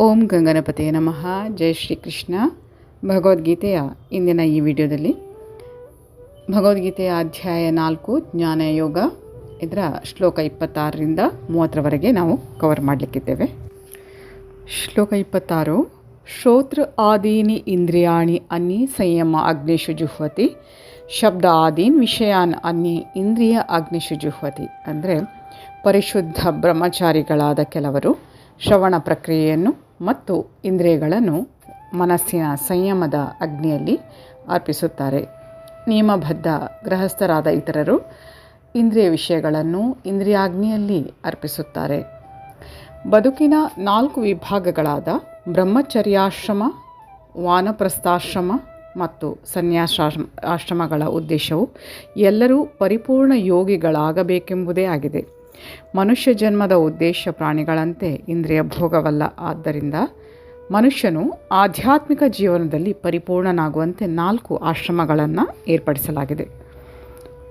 ಓಂ ಗಂಗನಪತಿಯ ನಮಃ. ಜೈ ಶ್ರೀಕೃಷ್ಣ. ಭಗವದ್ಗೀತೆಯ ಇಂದಿನ ಈ ವಿಡಿಯೋದಲ್ಲಿ ಭಗವದ್ಗೀತೆಯ ಅಧ್ಯಾಯ ನಾಲ್ಕು, ಜ್ಞಾನ ಯೋಗ ಇದರ ಶ್ಲೋಕ ಇಪ್ಪತ್ತಾರರಿಂದ ಮೂವತ್ತರವರೆಗೆ ನಾವು ಕವರ್ ಮಾಡಲಿಕ್ಕಿದ್ದೇವೆ. ಶ್ಲೋಕ ಇಪ್ಪತ್ತಾರು ಶ್ರೋತೃ ಆದೀನಿ ಇಂದ್ರಿಯಾಣಿ ಅನ್ನಿ ಸಂಯಮ ಅಗ್ನಿಷು ಜುಹ್ವತಿ ಶಬ್ದ ಆದೀನ್ ವಿಷಯಾನ್ ಅನ್ನಿ ಇಂದ್ರಿಯ ಅಗ್ನಿಷು ಜುಹ್ವತಿ ಅಂದರೆ ಪರಿಶುದ್ಧ ಬ್ರಹ್ಮಚಾರಿಗಳಾದ ಕೆಲವರು ಶ್ರವಣ ಪ್ರಕ್ರಿಯೆಯನ್ನು ಮತ್ತು ಇಂದ್ರಿಯಗಳನ್ನು ಮನಸ್ಸಿನ ಸಂಯಮದ ಅಗ್ನಿಯಲ್ಲಿ ಅರ್ಪಿಸುತ್ತಾರೆ. ನಿಯಮಬದ್ಧ ಗೃಹಸ್ಥರಾದ ಇತರರು ಇಂದ್ರಿಯ ವಿಷಯಗಳನ್ನು ಇಂದ್ರಿಯಾಗ್ನಿಯಲ್ಲಿ ಅರ್ಪಿಸುತ್ತಾರೆ. ಬದುಕಿನ ನಾಲ್ಕು ವಿಭಾಗಗಳಾದ ಬ್ರಹ್ಮಚರ್ಯಾಶ್ರಮ, ವಾನಪ್ರಸ್ಥಾಶ್ರಮ ಮತ್ತು ಸನ್ಯಾಸಾಶ್ರಮ, ಆಶ್ರಮಗಳ ಉದ್ದೇಶವು ಎಲ್ಲರೂ ಪರಿಪೂರ್ಣ ಯೋಗಿಗಳಾಗಬೇಕೆಂಬುದೇ ಆಗಿದೆ. ಮನುಷ್ಯ ಜನ್ಮದ ಉದ್ದೇಶ ಪ್ರಾಣಿಗಳಂತೆ ಇಂದ್ರಿಯ ಭೋಗವಲ್ಲ. ಆದ್ದರಿಂದ ಮನುಷ್ಯನು ಆಧ್ಯಾತ್ಮಿಕ ಜೀವನದಲ್ಲಿ ಪರಿಪೂರ್ಣನಾಗುವಂತೆ ನಾಲ್ಕು ಆಶ್ರಮಗಳನ್ನು ಏರ್ಪಡಿಸಲಾಗಿದೆ.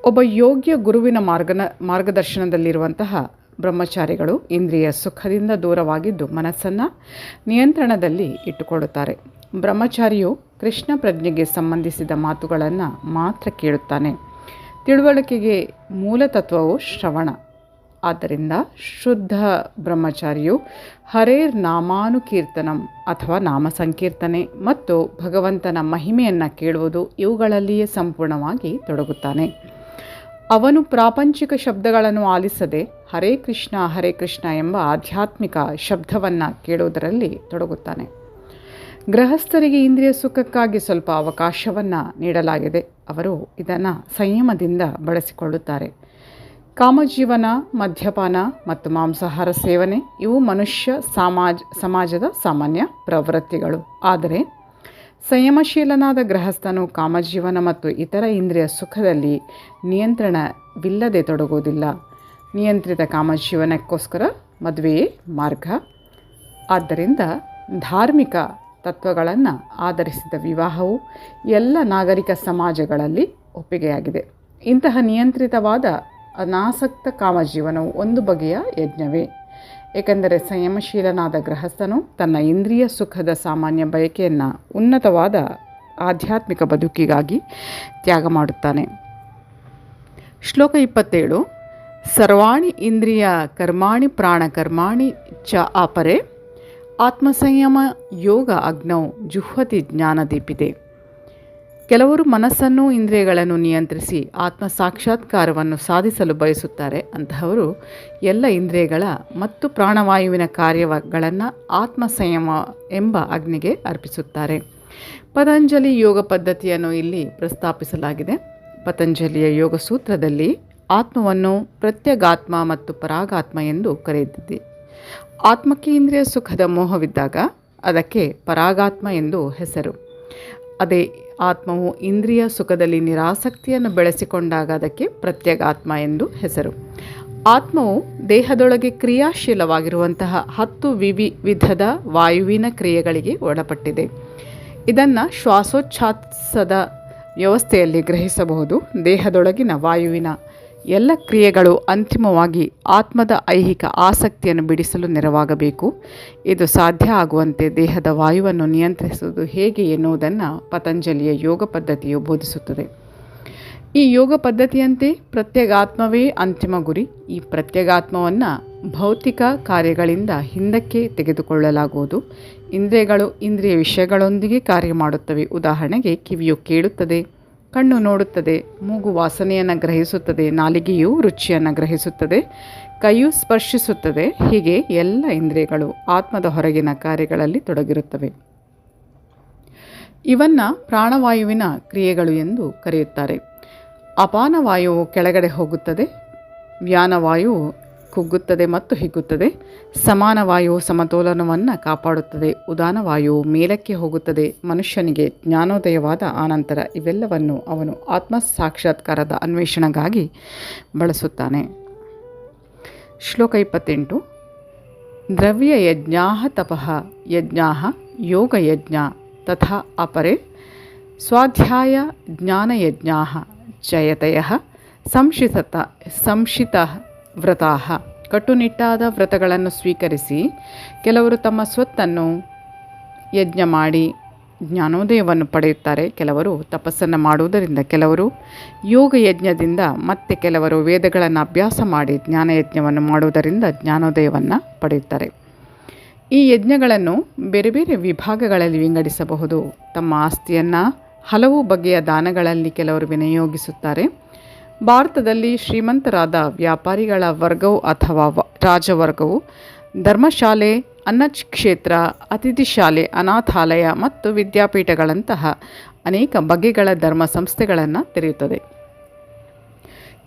ಒಬ್ಬ ಯೋಗ್ಯ ಗುರುವಿನ ಮಾರ್ಗನ, ಮಾರ್ಗದರ್ಶನದಲ್ಲಿರುವಂತಹ ಬ್ರಹ್ಮಚಾರಿಗಳು ಇಂದ್ರಿಯ ಸುಖದಿಂದ ದೂರವಾಗಿದ್ದು ಮನಸ್ಸನ್ನು ನಿಯಂತ್ರಣದಲ್ಲಿ ಇಟ್ಟುಕೊಳ್ಳುತ್ತಾರೆ. ಬ್ರಹ್ಮಚಾರಿಯು ಕೃಷ್ಣ ಪ್ರಜ್ಞೆಗೆ ಸಂಬಂಧಿಸಿದ ಮಾತುಗಳನ್ನು ಮಾತ್ರ ಕೇಳುತ್ತಾನೆ. ತಿಳುವಳಿಕೆಗೆ ಮೂಲತತ್ವವು ಶ್ರವಣ. ಆದ್ದರಿಂದ ಶುದ್ಧ ಬ್ರಹ್ಮಚಾರಿಯು ಹರೇರ್ ನಾಮಾನುಕೀರ್ತನಂ ಅಥವಾ ನಾಮ ಸಂಕೀರ್ತನೆ ಮತ್ತು ಭಗವಂತನ ಮಹಿಮೆಯನ್ನು ಕೇಳುವುದು ಇವುಗಳಲ್ಲಿಯೇ ಸಂಪೂರ್ಣವಾಗಿ ತೊಡಗುತ್ತಾನೆ. ಅವನು ಪ್ರಾಪಂಚಿಕ ಶಬ್ದಗಳನ್ನು ಆಲಿಸದೆ ಹರೇ ಕೃಷ್ಣ ಹರೇ ಕೃಷ್ಣ ಎಂಬ ಆಧ್ಯಾತ್ಮಿಕ ಶಬ್ದವನ್ನು ಕೇಳುವುದರಲ್ಲಿ ತೊಡಗುತ್ತಾನೆ. ಗೃಹಸ್ಥರಿಗೆ ಇಂದ್ರಿಯ ಸುಖಕ್ಕಾಗಿ ಸ್ವಲ್ಪ ಅವಕಾಶವನ್ನು ನೀಡಲಾಗಿದೆ. ಅವರು ಇದನ್ನು ಸಂಯಮದಿಂದ ಬಳಸಿಕೊಳ್ಳುತ್ತಾರೆ. ಕಾಮಜೀವನ, ಮದ್ಯಪಾನ ಮತ್ತು ಮಾಂಸಾಹಾರ ಸೇವನೆ ಇವು ಮನುಷ್ಯ, ಸಮಾಜ, ಸಮಾಜದ ಸಾಮಾನ್ಯ ಪ್ರವೃತ್ತಿಗಳು. ಆದರೆ ಸಂಯಮಶೀಲನಾದ ಗೃಹಸ್ಥನು ಕಾಮಜೀವನ ಮತ್ತು ಇತರ ಇಂದ್ರಿಯ ಸುಖದಲ್ಲಿ ನಿಯಂತ್ರಣವಿಲ್ಲದೆ ತೊಡಗುವುದಿಲ್ಲ. ನಿಯಂತ್ರಿತ ಕಾಮಜೀವನಕ್ಕೋಸ್ಕರ ಮದುವೆಯೇ ಮಾರ್ಗ. ಆದ್ದರಿಂದ ಧಾರ್ಮಿಕ ತತ್ವಗಳನ್ನು ಆಧರಿಸಿದ ವಿವಾಹವು ಎಲ್ಲ ನಾಗರಿಕ ಸಮಾಜಗಳಲ್ಲಿ ಒಪ್ಪಿಗೆಯಾಗಿದೆ. ಇಂತಹ ನಿಯಂತ್ರಿತವಾದ ಅನಾಸಕ್ತ ಕಾಮಜೀವನವು ಒಂದು ಬಗೆಯ ಯಜ್ಞವೇ. ಏಕೆಂದರೆ ಸಂಯಮಶೀಲನಾದ ಗೃಹಸ್ಥನು ತನ್ನ ಇಂದ್ರಿಯ ಸುಖದ ಸಾಮಾನ್ಯ ಬಯಕೆಯನ್ನು ಉನ್ನತವಾದ ಆಧ್ಯಾತ್ಮಿಕ ಬದುಕಿಗಾಗಿ ತ್ಯಾಗ ಮಾಡುತ್ತಾನೆ. ಶ್ಲೋಕ ಇಪ್ಪತ್ತೇಳು, ಸರ್ವಾಣಿ ಇಂದ್ರಿಯ ಕರ್ಮಾಣಿ ಪ್ರಾಣ ಕರ್ಮಾಣಿ ಚ ಆಪರೆ ಆತ್ಮಸಂಯಮ ಯೋಗ ಅಗ್ನೌ ಜುಹ್ವತಿ ಜ್ಞಾನದೀಪಿದೆ ಕೆಲವರು ಮನಸ್ಸನ್ನು, ಇಂದ್ರಿಯಗಳನ್ನು ನಿಯಂತ್ರಿಸಿ ಆತ್ಮ ಸಾಕ್ಷಾತ್ಕಾರವನ್ನು ಸಾಧಿಸಲು ಬಯಸುತ್ತಾರೆ. ಅಂತಹವರು ಎಲ್ಲ ಇಂದ್ರಿಯಗಳ ಮತ್ತು ಪ್ರಾಣವಾಯುವಿನ ಕಾರ್ಯಗಳನ್ನು ಆತ್ಮ ಸಂಯಮ ಎಂಬ ಅಗ್ನಿಗೆ ಅರ್ಪಿಸುತ್ತಾರೆ. ಪತಂಜಲಿ ಯೋಗ ಪದ್ಧತಿಯನ್ನು ಇಲ್ಲಿ ಪ್ರಸ್ತಾಪಿಸಲಾಗಿದೆ. ಪತಂಜಲಿಯ ಯೋಗ ಸೂತ್ರದಲ್ಲಿ ಆತ್ಮವನ್ನು ಪ್ರತ್ಯಗಾತ್ಮ ಮತ್ತು ಪರಾಗಾತ್ಮ ಎಂದು ಕರೆಯುತ್ತಿದೆ ಆತ್ಮಕ್ಕೆ ಇಂದ್ರಿಯ ಸುಖದ ಮೋಹವಿದ್ದಾಗ ಅದಕ್ಕೆ ಪರಾಗಾತ್ಮ ಎಂದು ಹೆಸರು. ಅದೇ ಆತ್ಮವು ಇಂದ್ರಿಯ ಸುಖದಲ್ಲಿ ನಿರಾಸಕ್ತಿಯನ್ನು ಬೆಳೆಸಿಕೊಂಡಾಗ ಅದಕ್ಕೆ ಪ್ರತ್ಯಗಾತ್ಮ ಎಂದು ಹೆಸರು. ಆತ್ಮವು ದೇಹದೊಳಗೆ ಕ್ರಿಯಾಶೀಲವಾಗಿರುವಂತಹ ಹತ್ತು ವಿವಿ ವಿಧದ ವಾಯುವಿನ ಕ್ರಿಯೆಗಳಿಗೆ ಒಳಪಟ್ಟಿದೆ. ಇದನ್ನು ಶ್ವಾಸೋಚ್ಛ್ವಾಸದ ವ್ಯವಸ್ಥೆಯಲ್ಲಿ ಗ್ರಹಿಸಬಹುದು. ದೇಹದೊಳಗಿನ ವಾಯುವಿನ ಎಲ್ಲ ಕ್ರಿಯೆಗಳು ಅಂತಿಮವಾಗಿ ಆತ್ಮದ ಐಹಿಕ ಆಸಕ್ತಿಯನ್ನು ಬಿಡಿಸಲು ನೆರವಾಗಬೇಕು. ಇದು ಸಾಧ್ಯ ಆಗುವಂತೆ ದೇಹದ ವಾಯುವನ್ನು ನಿಯಂತ್ರಿಸುವುದು ಹೇಗೆ ಎನ್ನುವುದನ್ನು ಪತಂಜಲಿಯ ಯೋಗ ಪದ್ಧತಿಯು ಬೋಧಿಸುತ್ತದೆ. ಈ ಯೋಗ ಪದ್ಧತಿಯಂತೆ ಪ್ರತ್ಯಗಾತ್ಮವೇ ಅಂತಿಮ ಗುರಿ. ಈ ಪ್ರತ್ಯಗಾತ್ಮವನ್ನು ಭೌತಿಕ ಕಾರ್ಯಗಳಿಂದ ಹಿಂದಕ್ಕೆ ತೆಗೆದುಕೊಳ್ಳಲಾಗುವುದು. ಇಂದ್ರಿಯಗಳು ಇಂದ್ರಿಯ ವಿಷಯಗಳೊಂದಿಗೆ ಕಾರ್ಯ ಮಾಡುತ್ತವೆ. ಉದಾಹರಣೆಗೆ ಕಿವಿಯು ಕೇಳುತ್ತದೆ. ಕಣ್ಣು ನೋಡುತ್ತದೆ, ಮೂಗು ವಾಸನೆಯನ್ನು ಗ್ರಹಿಸುತ್ತದೆ, ನಾಲಿಗೆಯು ರುಚಿಯನ್ನು ಗ್ರಹಿಸುತ್ತದೆ, ಕೈಯು ಸ್ಪರ್ಶಿಸುತ್ತದೆ, ಹೀಗೆ ಎಲ್ಲ ಇಂದ್ರಿಯಗಳು ಆತ್ಮದ ಹೊರಗಿನ ಕಾರ್ಯಗಳಲ್ಲಿ ತೊಡಗಿರುತ್ತವೆ. ಇವನ್ನು ಪ್ರಾಣವಾಯುವಿನ ಕ್ರಿಯೆಗಳು ಎಂದು ಕರೆಯುತ್ತಾರೆ. ಅಪಾನವಾಯುವು ಕೆಳಗಡೆ ಹೋಗುತ್ತದೆ, ವ್ಯಾನವಾಯುವು ಕುಗ್ಗುತ್ತದೆ ಮತ್ತು ಹಿಗ್ಗುತ್ತದೆ. ಸಮಾನ ವಾಯು ಸಮತೋಲನವನ್ನು ಕಾಪಾಡುತ್ತದೆ. ಉದಾನ ವಾಯು ಮೇಲಕ್ಕೆ ಹೋಗುತ್ತದೆ. ಮನುಷ್ಯನಿಗೆ ಜ್ಞಾನೋದಯವಾದ ಆನಂತರ ಇವೆಲ್ಲವನ್ನು ಅವನು ಆತ್ಮ ಸಾಕ್ಷಾತ್ಕಾರದ ಅನ್ವೇಷಣೆಗಾಗಿ ಬಳಸುತ್ತಾನೆ. ಶ್ಲೋಕ ಇಪ್ಪತ್ತೆಂಟು. ದ್ರವ್ಯ ಯಜ್ಞಾ ತಪಃ. ಯಜ್ಞಾ ಯೋಗಯಜ್ಞ ತಥಾ ಅಪರೆ. ಸ್ವಾಧ್ಯಾಯ ಜ್ಞಾನಯಜ್ಞಾ ಜಯತಯ. ಸಂಶಿತ ಸಂಶಿತ ವ್ರತಾ ಕಟ್ಟುನಿಟ್ಟಾದ ವ್ರತಗಳನ್ನು ಸ್ವೀಕರಿಸಿ ಕೆಲವರು ತಮ್ಮ ಸ್ವತ್ತನ್ನು ಯಜ್ಞ ಮಾಡಿ ಜ್ಞಾನೋದಯವನ್ನು ಪಡೆಯುತ್ತಾರೆ. ಕೆಲವರು ತಪಸ್ಸನ್ನು ಮಾಡುವುದರಿಂದ ಕೆಲವರು ಯೋಗ ಯಜ್ಞದಿಂದ ಮತ್ತೆ ಕೆಲವರು ವೇದಗಳನ್ನು ಅಭ್ಯಾಸ ಮಾಡಿ ಜ್ಞಾನಯಜ್ಞವನ್ನು ಮಾಡುವುದರಿಂದ ಜ್ಞಾನೋದಯವನ್ನು ಪಡೆಯುತ್ತಾರೆ. ಈ ಯಜ್ಞಗಳನ್ನು ಬೇರೆ ಬೇರೆ ವಿಭಾಗಗಳಲ್ಲಿ ವಿಂಗಡಿಸಬಹುದು. ತಮ್ಮ ಆಸ್ತಿಯನ್ನು ಹಲವು ಬಗೆಯ ದಾನಗಳಲ್ಲಿ ಕೆಲವರು ವಿನಿಯೋಗಿಸುತ್ತಾರೆ. ಭಾರತದಲ್ಲಿ ಶ್ರೀಮಂತರಾದ ವ್ಯಾಪಾರಿಗಳ ವರ್ಗವು ಅಥವಾ ರಾಜವರ್ಗವು ಧರ್ಮಶಾಲೆ ಅನ್ನಚ್ ಕ್ಷೇತ್ರ, ಅತಿಥಿ ಶಾಲೆ, ಅನಾಥಾಲಯ ಮತ್ತು ವಿದ್ಯಾಪೀಠಗಳಂತಹ ಅನೇಕ ಬಗೆಗಳ ಧರ್ಮ ಸಂಸ್ಥೆಗಳನ್ನು ತೆರೆಯುತ್ತದೆ.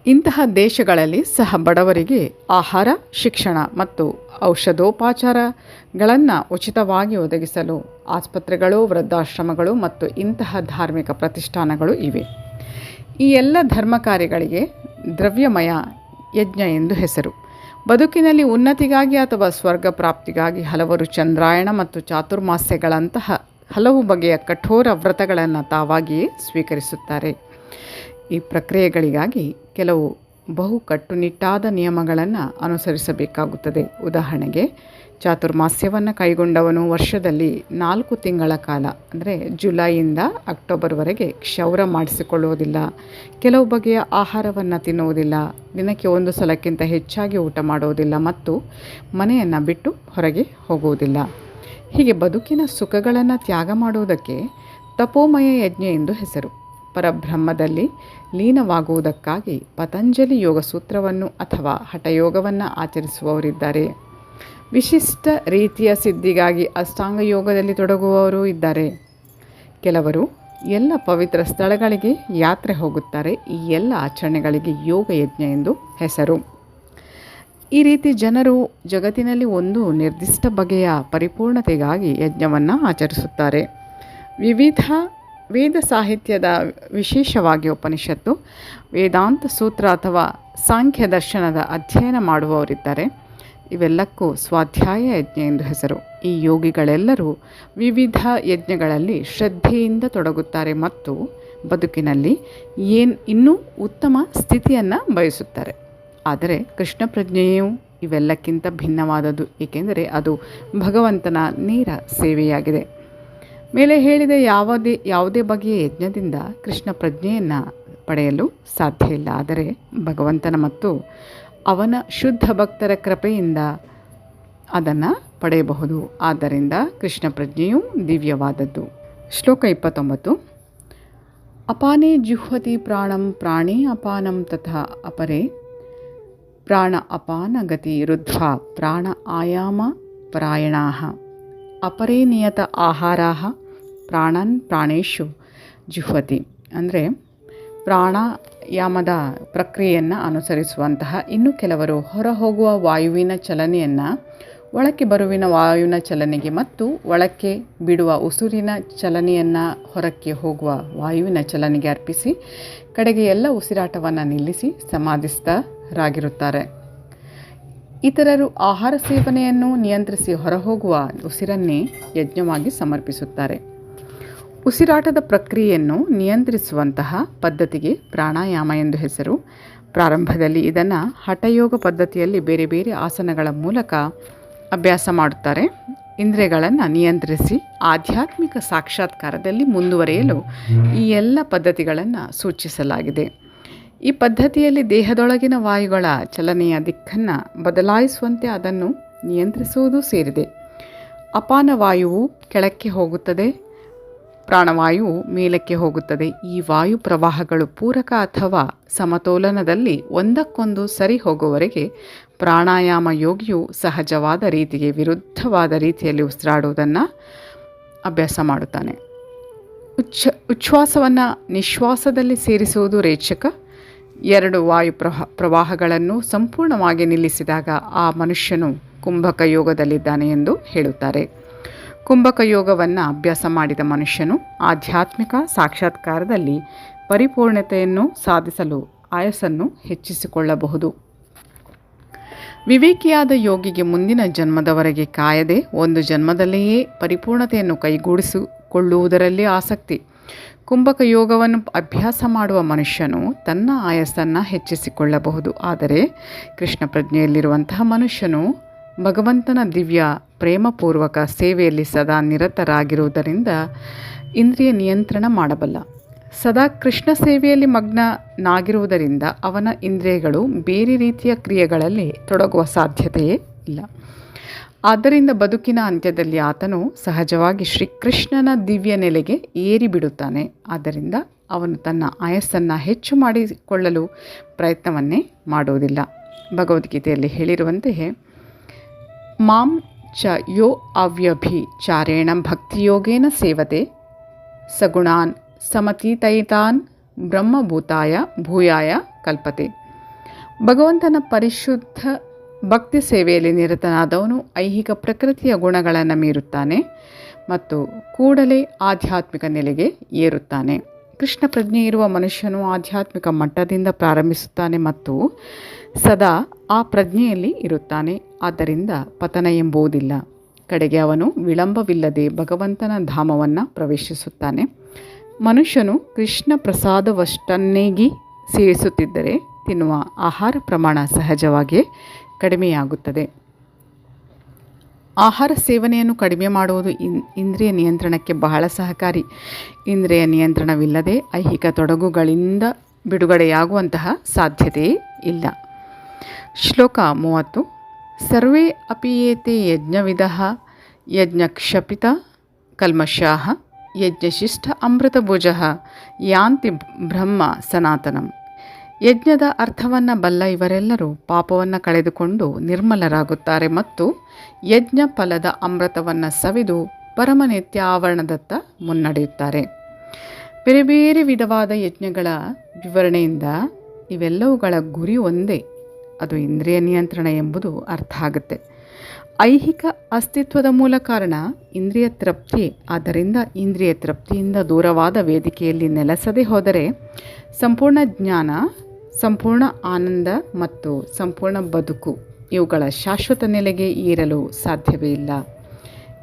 ಇಂತಹ ದೇಶಗಳಲ್ಲಿ ಸಹ ಬಡವರಿಗೆ ಆಹಾರ, ಶಿಕ್ಷಣ ಮತ್ತು ಔಷಧೋಪಚಾರಗಳನ್ನು ಉಚಿತವಾಗಿ ಒದಗಿಸಲು ಆಸ್ಪತ್ರೆಗಳು, ವೃದ್ಧಾಶ್ರಮಗಳು ಮತ್ತು ಇಂತಹ ಧಾರ್ಮಿಕ ಪ್ರತಿಷ್ಠಾನಗಳು ಇವೆ. ಈ ಎಲ್ಲ ಧರ್ಮ ಕಾರ್ಯಗಳಿಗೆ ದ್ರವ್ಯಮಯ ಯಜ್ಞ ಎಂದು ಹೆಸರು. ಬದುಕಿನಲ್ಲಿ ಉನ್ನತಿಗಾಗಿ ಅಥವಾ ಸ್ವರ್ಗ ಪ್ರಾಪ್ತಿಗಾಗಿ ಹಲವರು ಚಂದ್ರಾಯಣ ಮತ್ತು ಚಾತುರ್ಮಾಸ್ಯಗಳಂತಹ ಹಲವು ಬಗೆಯ ಕಠೋರ ವ್ರತಗಳನ್ನು ತಾವಾಗಿಯೇ ಸ್ವೀಕರಿಸುತ್ತಾರೆ. ಈ ಪ್ರಕ್ರಿಯೆಗಳಿಗಾಗಿ ಕೆಲವು ಬಹು ಕಟ್ಟುನಿಟ್ಟಾದ ನಿಯಮಗಳನ್ನು ಅನುಸರಿಸಬೇಕಾಗುತ್ತದೆ. ಉದಾಹರಣೆಗೆ ಚಾತುರ್ಮಾಸ್ಯವನ್ನು ಕೈಗೊಂಡವನು ವರ್ಷದಲ್ಲಿ ನಾಲ್ಕು ತಿಂಗಳ ಕಾಲ, ಅಂದರೆ ಜುಲೈಯಿಂದ ಅಕ್ಟೋಬರ್ವರೆಗೆ ಕ್ಷೌರ ಮಾಡಿಸಿಕೊಳ್ಳುವುದಿಲ್ಲ. ಕೆಲವು ಬಗೆಯ ಆಹಾರವನ್ನು ತಿನ್ನುವುದಿಲ್ಲ. ದಿನಕ್ಕೆ ಒಂದು ಸಲಕ್ಕಿಂತ ಹೆಚ್ಚಾಗಿ ಊಟ ಮಾಡುವುದಿಲ್ಲ ಮತ್ತು ಮನೆಯನ್ನು ಬಿಟ್ಟು ಹೊರಗೆ ಹೋಗುವುದಿಲ್ಲ. ಹೀಗೆ ಬದುಕಿನ ಸುಖಗಳನ್ನು ತ್ಯಾಗ ಮಾಡುವುದಕ್ಕೆ ತಪೋಮಯ ಯಜ್ಞ ಎಂದು ಹೆಸರು. ಪರಬ್ರಹ್ಮದಲ್ಲಿ ಲೀನವಾಗುವುದಕ್ಕಾಗಿ ಪತಂಜಲಿ ಯೋಗ ಸೂತ್ರವನ್ನು ಅಥವಾ ಹಠಯೋಗವನ್ನು ಆಚರಿಸುವವರಿದ್ದಾರೆ. ವಿಶಿಷ್ಟ ರೀತಿಯ ಸಿದ್ಧಿಗಾಗಿ ಅಷ್ಟಾಂಗ ಯೋಗದಲ್ಲಿ ತೊಡಗುವವರು ಇದ್ದಾರೆ. ಕೆಲವರು ಎಲ್ಲ ಪವಿತ್ರ ಸ್ಥಳಗಳಿಗೆ ಯಾತ್ರೆ ಹೋಗುತ್ತಾರೆ. ಈ ಎಲ್ಲ ಆಚರಣೆಗಳಿಗೆ ಯೋಗ ಯಜ್ಞ ಎಂದು ಹೆಸರು. ಈ ರೀತಿ ಜನರು ಜಗತ್ತಿನಲ್ಲಿ ಒಂದು ನಿರ್ದಿಷ್ಟ ಬಗೆಯ ಪರಿಪೂರ್ಣತೆಗಾಗಿ ಯಜ್ಞವನ್ನು ಆಚರಿಸುತ್ತಾರೆ. ವಿವಿಧ ವೇದ ಸಾಹಿತ್ಯದ ವಿಶೇಷವಾಗಿ ಉಪನಿಷತ್ತು, ವೇದಾಂತ ಸೂತ್ರ ಅಥವಾ ಸಾಂಖ್ಯ ದರ್ಶನದ ಅಧ್ಯಯನ ಮಾಡುವವರಿದ್ದಾರೆ. ಇವೆಲ್ಲಕ್ಕೂ ಸ್ವಾಧ್ಯಾಯ ಯಜ್ಞ ಎಂದು ಹೆಸರು. ಈ ಯೋಗಿಗಳೆಲ್ಲರೂ ವಿವಿಧ ಯಜ್ಞಗಳಲ್ಲಿ ಶ್ರದ್ಧೆಯಿಂದ ತೊಡಗುತ್ತಾರೆ ಮತ್ತು ಬದುಕಿನಲ್ಲಿ ಏನು ಇನ್ನೂ ಉತ್ತಮ ಸ್ಥಿತಿಯನ್ನು ಬಯಸುತ್ತಾರೆ. ಆದರೆ ಕೃಷ್ಣ ಪ್ರಜ್ಞೆಯು ಇವೆಲ್ಲಕ್ಕಿಂತ ಭಿನ್ನವಾದದ್ದು, ಏಕೆಂದರೆ ಅದು ಭಗವಂತನ ನೇರ ಸೇವೆಯಾಗಿದೆ. ಮೇಲೆ ಹೇಳಿದ ಯಾವುದೇ ಯಾವುದೇ ಬಗೆಯ ಯಜ್ಞದಿಂದ ಕೃಷ್ಣ ಪ್ರಜ್ಞೆಯನ್ನು ಪಡೆಯಲು ಸಾಧ್ಯ ಇಲ್ಲ. ಆದರೆ ಭಗವಂತನ ಮತ್ತು ಅವನ ಶುದ್ಧ ಭಕ್ತರ ಕೃಪೆಯಿಂದ ಅದನ್ನು ಪಡೆಯಬಹುದು. ಆದ್ದರಿಂದ ಕೃಷ್ಣ ಪ್ರಜ್ಞೆಯು ದಿವ್ಯವಾದದ್ದು. ಶ್ಲೋಕ ಇಪ್ಪತ್ತೊಂಬತ್ತು. ಅಪಾನೇ ಜುಹ್ವತಿ ಪ್ರಾಣಂ ಪ್ರಾಣೇ ಅಪಾನಂ ತಥಾ ಅಪರೇ. ಪ್ರಾಣ ಅಪಾನ ಗತಿ ರುದ್ಧ್ವಾ ಪ್ರಾಣ ಆಯಾಮ ಪರಾಯಣಾ ಅಪರೇ ನಿಯತ ಆಹಾರ ಪ್ರಾಣನ್ ಪ್ರಾಣೇಶು ಜುಹ್ವತಿ. ಅಂದರೆ ಪ್ರಾಣಾಯಾಮದ ಪ್ರಕ್ರಿಯೆಯನ್ನು ಅನುಸರಿಸುವಂತಹ ಇನ್ನು ಕೆಲವರು ಹೊರಹೋಗುವ ವಾಯುವಿನ ಚಲನೆಯನ್ನು, ಒಳಕ್ಕೆ ಬರುವಿನ ವಾಯುವಿನ ಚಲನೆಗೆ ಮತ್ತು ಒಳಕ್ಕೆ ಬಿಡುವ ಉಸಿರಿನ ಚಲನೆಯನ್ನು ಹೊರಕ್ಕೆ ಹೋಗುವ ವಾಯುವಿನ ಚಲನೆಗೆ ಅರ್ಪಿಸಿ, ಕಡೆಗೆ ಎಲ್ಲ ಉಸಿರಾಟವನ್ನು ನಿಲ್ಲಿಸಿ ಸಮಾಧಿಸ್ತರಾಗಿರುತ್ತಾರೆ ಇತರರು ಆಹಾರ ಸೇವನೆಯನ್ನು ನಿಯಂತ್ರಿಸಿ ಹೊರಹೋಗುವ ಉಸಿರನ್ನೇ ಯಜ್ಞವಾಗಿ ಸಮರ್ಪಿಸುತ್ತಾರೆ. ಉಸಿರಾಟದ ಪ್ರಕ್ರಿಯೆಯನ್ನು ನಿಯಂತ್ರಿಸುವಂತಹ ಪದ್ಧತಿಗೆ ಪ್ರಾಣಾಯಾಮ ಎಂದು ಹೆಸರು. ಪ್ರಾರಂಭದಲ್ಲಿ ಇದನ್ನು ಹಠಯೋಗ ಪದ್ಧತಿಯಲ್ಲಿ ಬೇರೆ ಬೇರೆ ಆಸನಗಳ ಮೂಲಕ ಅಭ್ಯಾಸ ಮಾಡುತ್ತಾರೆ. ಇಂದ್ರಿಯಗಳನ್ನು ನಿಯಂತ್ರಿಸಿ ಆಧ್ಯಾತ್ಮಿಕ ಸಾಕ್ಷಾತ್ಕಾರದಲ್ಲಿ ಮುಂದುವರಿಯಲು ಈ ಎಲ್ಲ ಪದ್ಧತಿಗಳನ್ನು ಸೂಚಿಸಲಾಗಿದೆ. ಈ ಪದ್ಧತಿಯಲ್ಲಿ ದೇಹದೊಳಗಿನ ವಾಯುಗಳ ಚಲನೆಯ ದಿಕ್ಕನ್ನು ಬದಲಾಯಿಸುವಂತೆ ಅದನ್ನು ನಿಯಂತ್ರಿಸುವುದು ಸೇರಿದೆ. ಅಪಾನ ವಾಯುವು ಕೆಳಕ್ಕೆ ಹೋಗುತ್ತದೆ ಪ್ರಾಣವಾಯುವು ಮೇಲಕ್ಕೆ ಹೋಗುತ್ತದೆ. ಈ ವಾಯು ಪ್ರವಾಹಗಳು ಪೂರಕ ಅಥವಾ ಸಮತೋಲನದಲ್ಲಿ ಒಂದಕ್ಕೊಂದು ಸರಿ ಹೋಗುವವರೆಗೆ ಪ್ರಾಣಾಯಾಮ ಯೋಗಿಯು ಸಹಜವಾದ ರೀತಿಗೆ ವಿರುದ್ಧವಾದ ರೀತಿಯಲ್ಲಿ ಉಸಿರಾಡುವುದನ್ನು ಅಭ್ಯಾಸ ಮಾಡುತ್ತಾನೆ. ಉಚ್ಛ, ಉಚ್ಛ್ವಾಸವನ್ನು ನಿಶ್ವಾಸದಲ್ಲಿ ಸೇರಿಸುವುದು ರೇಚಕ. ಎರಡು ವಾಯು ಪ್ರವಾಹ ಪ್ರವಾಹಗಳನ್ನು ಸಂಪೂರ್ಣವಾಗಿ ನಿಲ್ಲಿಸಿದಾಗ ಆ ಮನುಷ್ಯನು ಕುಂಭಕ ಯೋಗದಲ್ಲಿದ್ದಾನೆ ಎಂದು ಹೇಳುತ್ತಾರೆ. ಕುಂಭಕ ಯೋಗವನ್ನು ಅಭ್ಯಾಸ ಮಾಡಿದ ಮನುಷ್ಯನು ಆಧ್ಯಾತ್ಮಿಕ ಸಾಕ್ಷಾತ್ಕಾರದಲ್ಲಿ ಪರಿಪೂರ್ಣತೆಯನ್ನು ಸಾಧಿಸಲು ಆಯಸ್ಸನ್ನು ಹೆಚ್ಚಿಸಿಕೊಳ್ಳಬಹುದು. ವಿವೇಕಿಯಾದ ಯೋಗಿಗೆ ಮುಂದಿನ ಜನ್ಮದವರೆಗೆ ಕಾಯದೆ ಒಂದು ಜನ್ಮದಲ್ಲಿಯೇ ಪರಿಪೂರ್ಣತೆಯನ್ನು ಕೈಗೂಡಿಸಿಕೊಳ್ಳುವುದರಲ್ಲಿ ಆಸಕ್ತಿ. ಕುಂಭಕ ಯೋಗವನ್ನು ಅಭ್ಯಾಸ ಮಾಡುವ ಮನುಷ್ಯನು ತನ್ನ ಆಯಸ್ಸನ್ನು ಹೆಚ್ಚಿಸಿಕೊಳ್ಳಬಹುದು. ಆದರೆ ಕೃಷ್ಣ ಪ್ರಜ್ಞೆಯಲ್ಲಿರುವಂತಹ ಮನುಷ್ಯನು ಭಗವಂತನ ದಿವ್ಯ ಪ್ರೇಮಪೂರ್ವಕ ಸೇವೆಯಲ್ಲಿ ಸದಾ ನಿರತರಾಗಿರುವುದರಿಂದ ಇಂದ್ರಿಯ ನಿಯಂತ್ರಣ ಮಾಡಬಲ್ಲ. ಸದಾ ಕೃಷ್ಣ ಸೇವೆಯಲ್ಲಿ ಮಗ್ನನಾಗಿರುವುದರಿಂದ ಅವನ ಇಂದ್ರಿಯಗಳು ಬೇರೆ ರೀತಿಯ ಕ್ರಿಯೆಗಳಲ್ಲಿ ತೊಡಗುವ ಸಾಧ್ಯತೆಯೇ ಇಲ್ಲ. ಆದ್ದರಿಂದ ಬದುಕಿನ ಅಂತ್ಯದಲ್ಲಿ ಆತನು ಸಹಜವಾಗಿ ಶ್ರೀಕೃಷ್ಣನ ದಿವ್ಯ ನೆಲೆಗೆ ಏರಿಬಿಡುತ್ತಾನೆ. ಆದ್ದರಿಂದ ಅವನು ತನ್ನ ಆಯಸ್ಸನ್ನು ಹೆಚ್ಚು ಮಾಡಿಕೊಳ್ಳಲು ಪ್ರಯತ್ನವನ್ನೇ ಮಾಡುವುದಿಲ್ಲ. ಭಗವದ್ಗೀತೆಯಲ್ಲಿ ಹೇಳಿರುವಂತೆಯೇ ಮಾಂ ಚ ಯೋ ಅವ್ಯಭಿಚಾರೇಣ ಭಕ್ತಿಯೋಗೇನ ಸೇವತೆ ಸಗುಣಾನ್ ಸಮತೀತೈತಾನ್ ಬ್ರಹ್ಮಭೂತಾಯ ಭೂಯಾಯ ಕಲ್ಪತೆ. ಭಗವಂತನ ಪರಿಶುದ್ಧ ಭಕ್ತಿ ಸೇವೆಯಲ್ಲಿ ನಿರತನಾದವನು ಐಹಿಕ ಪ್ರಕೃತಿಯ ಗುಣಗಳನ್ನು ಮೀರುತ್ತಾನೆ ಮತ್ತು ಕೂಡಲೇ ಆಧ್ಯಾತ್ಮಿಕ ನೆಲೆಗೆ ಏರುತ್ತಾನೆ. ಕೃಷ್ಣ ಪ್ರಜ್ಞೆ ಇರುವ ಮನುಷ್ಯನು ಆಧ್ಯಾತ್ಮಿಕ ಮಟ್ಟದಿಂದ ಪ್ರಾರಂಭಿಸುತ್ತಾನೆ ಮತ್ತು ಸದಾ ಆ ಪ್ರಜ್ಞೆಯಲ್ಲಿ ಇರುತ್ತಾನೆ. ಆದ್ದರಿಂದ ಪತನ ಎಂಬುವುದಿಲ್ಲ. ಕಡೆಗೆ ಅವನು ವಿಳಂಬವಿಲ್ಲದೆ ಭಗವಂತನ ಧಾಮವನ್ನು ಪ್ರವೇಶಿಸುತ್ತಾನೆ. ಮನುಷ್ಯನು ಕೃಷ್ಣ ಪ್ರಸಾದವಷ್ಟನ್ನೇಗಿ ಸೇವಿಸುತ್ತಿದ್ದರೆ ತಿನ್ನುವ ಆಹಾರ ಪ್ರಮಾಣ ಸಹಜವಾಗಿಯೇ ಕಡಿಮೆಯಾಗುತ್ತದೆ. ಆಹಾರ ಸೇವನೆಯನ್ನು ಕಡಿಮೆ ಮಾಡುವುದು ಇಂದ್ರಿಯ ನಿಯಂತ್ರಣಕ್ಕೆ ಬಹಳ ಸಹಕಾರಿ. ಇಂದ್ರಿಯ ನಿಯಂತ್ರಣವಿಲ್ಲದೆ ಐಹಿಕ ತೊಡಗುಗಳಿಂದ ಬಿಡುಗಡೆಯಾಗುವಂತಹ ಸಾಧ್ಯತೆಯೇ ಇಲ್ಲ. ಶ್ಲೋಕ ಮೂವತ್ತು. ಸರ್ವೇ ಅಪಿಯೇತೆ ಯಜ್ಞವಿಧ ಯಜ್ಞಕ್ಷಪಿತ ಕಲ್ಮಷಾಹ ಯಜ್ಞಶಿಷ್ಟ ಅಮೃತಭುಜ ಯಾಂತಿ ಬ್ರಹ್ಮ ಸನಾತನಂ. ಯಜ್ಞದ ಅರ್ಥವನ್ನು ಬಲ್ಲ ಇವರೆಲ್ಲರೂ ಪಾಪವನ್ನು ಕಳೆದುಕೊಂಡು ನಿರ್ಮಲರಾಗುತ್ತಾರೆ ಮತ್ತು ಯಜ್ಞ ಫಲದ ಅಮೃತವನ್ನು ಸವಿದು ಪರಮನಿತ್ಯ ಆವರಣದತ್ತ ಮುನ್ನಡೆಯುತ್ತಾರೆ. ಬೇರೆ ಬೇರೆ ವಿಧವಾದ ಯಜ್ಞಗಳ ವಿವರಣೆಯಿಂದ ಇವೆಲ್ಲವುಗಳ ಗುರಿ ಒಂದೇ. ಅದು ಇಂದ್ರಿಯ ನಿಯಂತ್ರಣ ಎಂಬುದು ಅರ್ಥ ಆಗುತ್ತೆ. ಐಹಿಕ ಅಸ್ತಿತ್ವದ ಮೂಲ ಕಾರಣ ಇಂದ್ರಿಯ ತೃಪ್ತಿ. ಆದ್ದರಿಂದ ಇಂದ್ರಿಯ ತೃಪ್ತಿಯಿಂದ ದೂರವಾದ ವೇದಿಕೆಯಲ್ಲಿ ನೆಲೆಸದೆ ಹೋದರೆ ಸಂಪೂರ್ಣ ಜ್ಞಾನ, ಸಂಪೂರ್ಣ ಆನಂದ ಮತ್ತು ಸಂಪೂರ್ಣ ಬದುಕು ಇವುಗಳ ಶಾಶ್ವತ ನೆಲೆಗೆ ಏರಲು ಸಾಧ್ಯವೇ ಇಲ್ಲ.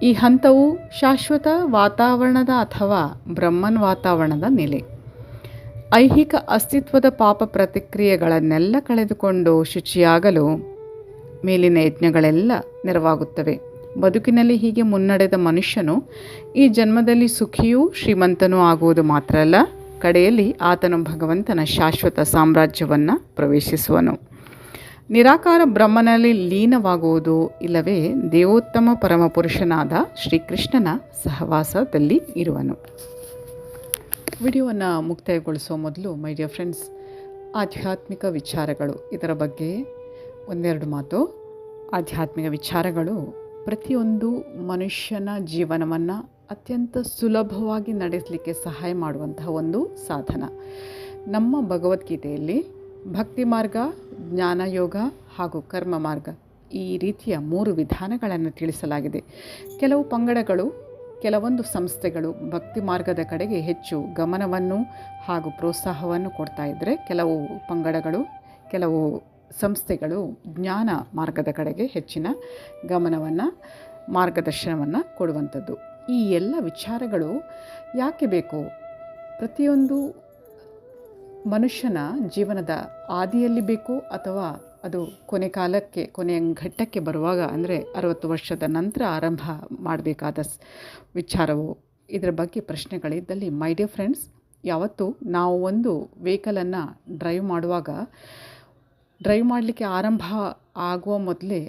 ಈ ಹಂತವು ಶಾಶ್ವತ ವಾತಾವರಣದ ಅಥವಾ ಬ್ರಹ್ಮನ್ ವಾತಾವರಣದ ನೆಲೆ. ಐಹಿಕ ಅಸ್ತಿತ್ವದ ಪಾಪ ಪ್ರತಿಕ್ರಿಯೆಗಳನ್ನೆಲ್ಲ ಕಳೆದುಕೊಂಡು ಶುಚಿಯಾಗಲು ಮೇಲಿನ ಯಜ್ಞಗಳೆಲ್ಲ ನೆರವಾಗುತ್ತವೆ. ಬದುಕಿನಲ್ಲಿ ಹೀಗೆ ಮುನ್ನಡೆದ ಮನುಷ್ಯನು ಈ ಜನ್ಮದಲ್ಲಿ ಸುಖಿಯೂ ಶ್ರೀಮಂತನೂ ಆಗುವುದು ಮಾತ್ರ ಅಲ್ಲ, ಕಡೆಯಲ್ಲಿ ಆತನು ಭಗವಂತನ ಶಾಶ್ವತ ಸಾಮ್ರಾಜ್ಯವನ್ನು ಪ್ರವೇಶಿಸುವನು. ನಿರಾಕಾರ ಬ್ರಹ್ಮನಲ್ಲಿ ಲೀನವಾಗುವುದು ಇಲ್ಲವೇ ದೇವೋತ್ತಮ ಪರಮಪುರುಷನಾದ ಶ್ರೀಕೃಷ್ಣನ ಸಹವಾಸದಲ್ಲಿ ಇರುವನು. ವಿಡಿಯೋವನ್ನು ಮುಕ್ತಾಯಗೊಳಿಸುವ ಮೊದಲು ಮೈ ಡಿಯರ್ ಫ್ರೆಂಡ್ಸ್ ಆಧ್ಯಾತ್ಮಿಕ ವಿಚಾರಗಳು. ಇದರ ಬಗ್ಗೆ ಒಂದೆರಡು ಮಾತು. ಆಧ್ಯಾತ್ಮಿಕ ವಿಚಾರಗಳು ಪ್ರತಿಯೊಂದು ಮನುಷ್ಯನ ಜೀವನವನ್ನು ಅತ್ಯಂತ ಸುಲಭವಾಗಿ ನಡೆಸಲಿಕ್ಕೆ ಸಹಾಯ ಮಾಡುವಂತಹ ಒಂದು ಸಾಧನ. ನಮ್ಮ ಭಗವದ್ಗೀತೆಯಲ್ಲಿ ಭಕ್ತಿ ಮಾರ್ಗ ಜ್ಞಾನಯೋಗ ಹಾಗೂ ಕರ್ಮ ಮಾರ್ಗ ಈ ರೀತಿಯ ಮೂರು ವಿಧಾನಗಳನ್ನು ತಿಳಿಸಲಾಗಿದೆ. ಕೆಲವು ಪಂಗಡಗಳು ಕೆಲವೊಂದು ಸಂಸ್ಥೆಗಳು ಭಕ್ತಿ ಮಾರ್ಗದ ಕಡೆಗೆ ಹೆಚ್ಚು ಗಮನವನ್ನು ಹಾಗೂ ಪ್ರೋತ್ಸಾಹವನ್ನು ಕೊಡ್ತಾ ಇದ್ದರೆ ಕೆಲವು ಪಂಗಡಗಳು, ಕೆಲವು ಸಂಸ್ಥೆಗಳು ಜ್ಞಾನ ಮಾರ್ಗದ ಕಡೆಗೆ ಹೆಚ್ಚಿನ ಗಮನವನ್ನು, ಮಾರ್ಗದರ್ಶನವನ್ನು ಕೊಡುವಂಥದ್ದು. ಈ ಎಲ್ಲ ವಿಚಾರಗಳು ಯಾಕೆ ಬೇಕು? ಪ್ರತಿಯೊಂದು ಮನುಷ್ಯನ ಜೀವನದ ಆದಿಯಲ್ಲಿ ಬೇಕು ಅಥವಾ ಅದು ಕೊನೆ ಕಾಲಕ್ಕೆ ಕೊನೆಯ ಘಟ್ಟಕ್ಕೆ ಬರುವಾಗ ಅಂದರೆ ಅರವತ್ತು ವರ್ಷದ ನಂತರ ಆರಂಭ ಮಾಡಬೇಕಾದ ವಿಚಾರವು. ಇದರ ಬಗ್ಗೆ ಪ್ರಶ್ನೆಗಳಿದ್ದಲ್ಲಿ ಮೈ ಡಿಯರ್ ಫ್ರೆಂಡ್ಸ್ ಯಾವತ್ತು ನಾವು ಒಂದು ವೆಹಿಕಲನ್ನು ಡ್ರೈವ್ ಮಾಡುವಾಗ, ಡ್ರೈವ್ ಮಾಡಲಿಕ್ಕೆ ಆರಂಭ ಆಗುವ ಮೊದಲೇ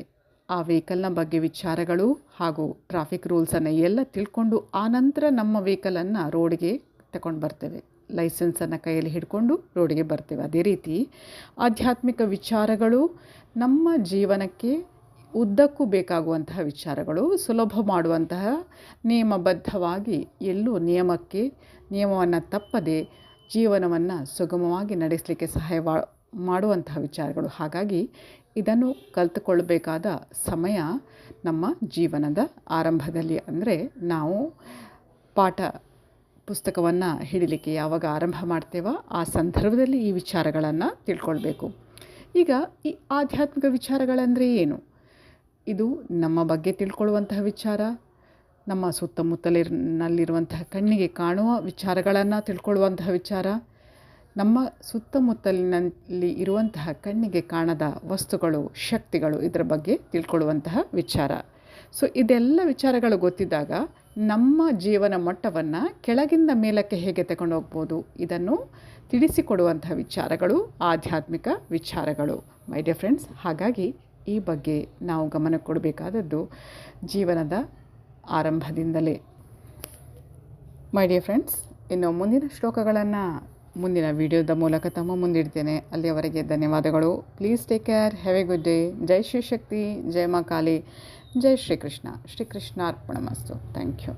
ಆ ವೆಹಿಕಲ್ನ ಬಗ್ಗೆ ವಿಚಾರಗಳು ಹಾಗೂ ಟ್ರಾಫಿಕ್ ರೂಲ್ಸನ್ನು ಎಲ್ಲ ತಿಳ್ಕೊಂಡು ಆನಂತರ ನಮ್ಮ ವೆಹಿಕಲನ್ನು ರೋಡಿಗೆ ತಗೊಂಡು ಬರ್ತೇವೆ. ಲೈಸೆನ್ಸನ್ನು ಕೈಯಲ್ಲಿ ಹಿಡ್ಕೊಂಡು ರೋಡಿಗೆ ಬರ್ತೇವೆ. ಅದೇ ರೀತಿ ಆಧ್ಯಾತ್ಮಿಕ ವಿಚಾರಗಳು ನಮ್ಮ ಜೀವನಕ್ಕೆ ಉದ್ದಕ್ಕೂ ಬೇಕಾಗುವಂತಹ ವಿಚಾರಗಳು, ಸುಲಭ ಮಾಡುವಂತಹ ನಿಯಮಬದ್ಧವಾಗಿ ಎಲ್ಲೂ ನಿಯಮಕ್ಕೆ, ನಿಯಮವನ್ನು ತಪ್ಪದೆ ಜೀವನವನ್ನು ಸುಗಮವಾಗಿ ನಡೆಸಲಿಕ್ಕೆ ಸಹಾಯ ಮಾಡುವಂತಹ ವಿಚಾರಗಳು. ಹಾಗಾಗಿ ಇದನ್ನು ಕಲಿತುಕೊಳ್ಬೇಕಾದ ಸಮಯ ನಮ್ಮ ಜೀವನದ ಆರಂಭದಲ್ಲಿ. ಅಂದರೆ ನಾವು ಪಾಠ ಪುಸ್ತಕವನ್ನು ಹಿಡಿಲಿಕ್ಕೆ ಯಾವಾಗ ಆರಂಭ ಮಾಡ್ತೇವೋ ಆ ಸಂದರ್ಭದಲ್ಲಿ ಈ ವಿಚಾರಗಳನ್ನು ತಿಳ್ಕೊಳ್ಬೇಕು. ಈಗ ಈ ಆಧ್ಯಾತ್ಮಿಕ ವಿಚಾರಗಳಂದರೆ ಏನು? ಇದು ನಮ್ಮ ಬಗ್ಗೆ ತಿಳ್ಕೊಳ್ಳುವಂತಹ ವಿಚಾರ, ನಮ್ಮ ಸುತ್ತಮುತ್ತಲಿನಲ್ಲಿರುವಂತಹ ಕಣ್ಣಿಗೆ ಕಾಣುವ ವಿಚಾರಗಳನ್ನು ತಿಳ್ಕೊಳ್ಳುವಂತಹ ವಿಚಾರ, ನಮ್ಮ ಸುತ್ತಮುತ್ತಲಿನಲ್ಲಿ ಇರುವಂತಹ ಕಣ್ಣಿಗೆ ಕಾಣದ ವಸ್ತುಗಳು, ಶಕ್ತಿಗಳು ಇದರ ಬಗ್ಗೆ ತಿಳ್ಕೊಳ್ಳುವಂತಹ ವಿಚಾರ. ಸೊ ಇದೆಲ್ಲ ವಿಚಾರಗಳು ಗೊತ್ತಿದ್ದಾಗ ನಮ್ಮ ಜೀವನ ಮಟ್ಟವನ್ನು ಕೆಳಗಿಂದ ಮೇಲಕ್ಕೆ ಹೇಗೆ ತಗೊಂಡು ಹೋಗ್ಬೋದು? ಇದನ್ನು ತಿಳಿಸಿಕೊಡುವಂಥ ವಿಚಾರಗಳು, ಆಧ್ಯಾತ್ಮಿಕ ವಿಚಾರಗಳು. ಮೈ ಡಿಯರ್ ಫ್ರೆಂಡ್ಸ್ ಹಾಗಾಗಿ ಈ ಬಗ್ಗೆ ನಾವು ಗಮನ ಕೊಡಬೇಕಾದದ್ದು ಜೀವನದ ಆರಂಭದಿಂದಲೇ. ಮೈ ಡಿಯರ್ ಫ್ರೆಂಡ್ಸ್ ಇನ್ನು ಮುಂದಿನ ಶ್ಲೋಕಗಳನ್ನು ಮುಂದಿನ ವಿಡಿಯೋದ ಮೂಲಕ ತಮ್ಮ ಮುಂದಿಡ್ತೇನೆ. ಅಲ್ಲಿಯವರೆಗೆ ಧನ್ಯವಾದಗಳು. Please take care have a good day ಜೈ ಶ್ರೀ ಶಕ್ತಿ. ಜಯ ಮಾ ಕಾಳಿ. ಜೈ ಶ್ರೀಕೃಷ್ಣ ಶ್ರೀಕೃಷ್ಣ ಅರ್ಪಣಮಸ್ತು ಥ್ಯಾಂಕ್ ಯು